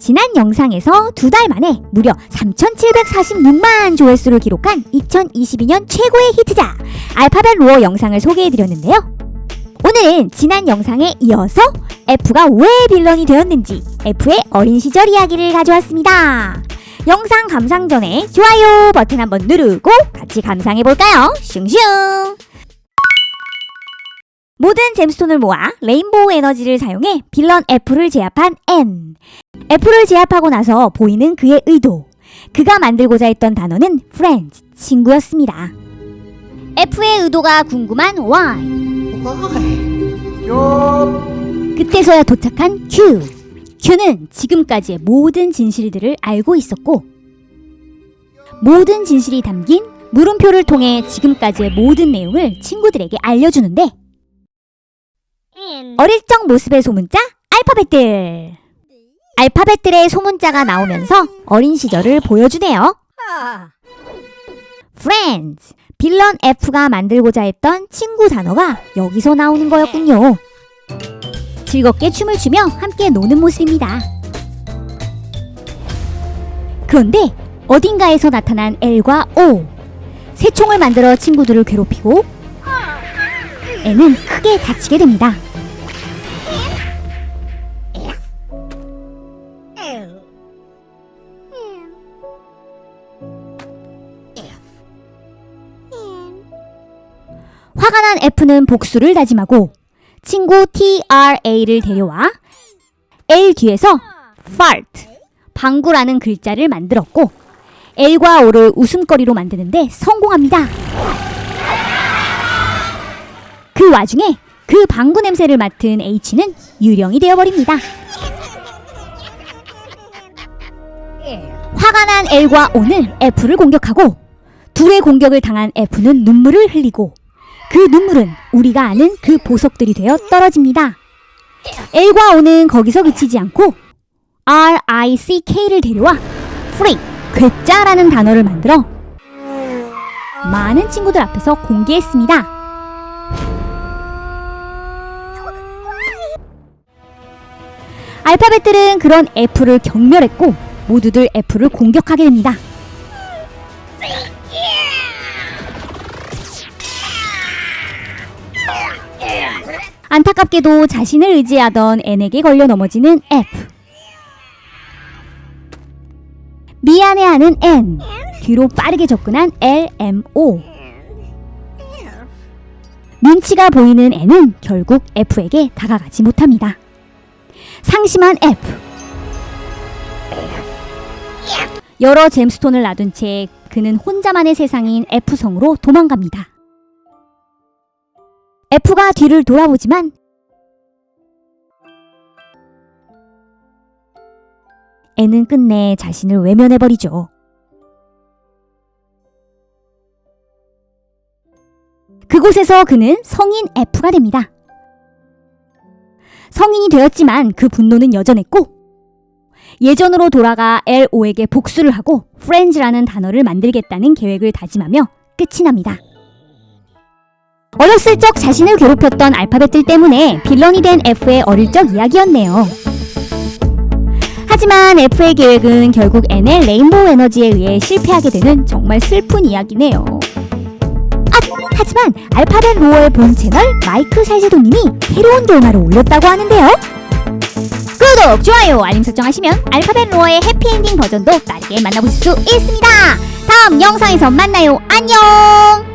지난 영상에서 두 달 만에 무려 3,746만 조회수를 기록한 2022년 최고의 히트작 알파벳 로어 영상을 소개해드렸는데요. 오늘은 지난 영상에 이어서 F가 왜 빌런이 되었는지 F의 어린 시절 이야기를 가져왔습니다. 영상 감상 전에 좋아요 버튼 한번 누르고 같이 감상해볼까요? 슝슝! 모든 잼스톤을 모아 레인보우 에너지를 사용해 빌런 F를 제압한 N. F를 제압하고 나서 보이는 그의 의도. 그가 만들고자 했던 단어는 friends, 친구였습니다. F의 의도가 궁금한 Y. 그때서야 도착한 Q. Q는 지금까지의 모든 진실들을 알고 있었고, 모든 진실이 담긴 물음표를 통해 지금까지의 모든 내용을 친구들에게 알려주는데, 어릴 적 모습의 소문자 알파벳들. 알파벳들의 소문자가 나오면서 어린 시절을 보여주네요. Friends. 빌런 F가 만들고자 했던 친구 단어가 여기서 나오는 거였군요. 즐겁게 춤을 추며 함께 노는 모습입니다. 그런데 어딘가에서 나타난 L과 O. 새 총을 만들어 친구들을 괴롭히고 N은 크게 다치게 됩니다. 화가 난 F는 복수를 다짐하고 친구 TRA를 데려와 L 뒤에서 fart, 방구라는 글자를 만들었고 L과 O를 웃음거리로 만드는데 성공합니다. 그 와중에 그 방구 냄새를 맡은 H는 유령이 되어버립니다. 화가 난 L과 O는 F를 공격하고 둘의 공격을 당한 F는 눈물을 흘리고 그 눈물은 우리가 아는 그 보석들이 되어 떨어집니다. L과 O는 거기서 그치지 않고 R-I-C-K를 데려와 freak, 괴짜라는 단어를 만들어 많은 친구들 앞에서 공개했습니다. 알파벳들은 그런 F를 경멸했고 모두들 F를 공격하게 됩니다. 안타깝게도 자신을 의지하던 N에게 걸려 넘어지는 F. 미안해하는 N. 뒤로 빠르게 접근한 L, M, O. 눈치가 보이는 N은 결국 F에게 다가가지 못합니다. 상심한 F. 여러 잼스톤을 놔둔 채 그는 혼자만의 세상인 F성으로 도망갑니다. F가 뒤를 돌아보지만 N은 끝내 자신을 외면해버리죠. 그곳에서 그는 성인 F가 됩니다. 성인이 되었지만 그 분노는 여전했고 예전으로 돌아가 LO에게 복수를 하고 friends라는 단어를 만들겠다는 계획을 다짐하며 끝이 납니다. 어렸을 적 자신을 괴롭혔던 알파벳들 때문에 빌런이 된 F의 어릴 적 이야기였네요. 하지만 F의 계획은 결국 N의 레인보우 에너지에 의해 실패하게 되는 정말 슬픈 이야기네요. 아, 하지만 알파벳 로어의 본 채널 마이크 살제도님이 새로운 결말을 올렸다고 하는데요. 구독, 좋아요, 알림 설정하시면 알파벳 로어의 해피엔딩 버전도 빠르게 만나보실 수 있습니다. 다음 영상에서 만나요. 안녕!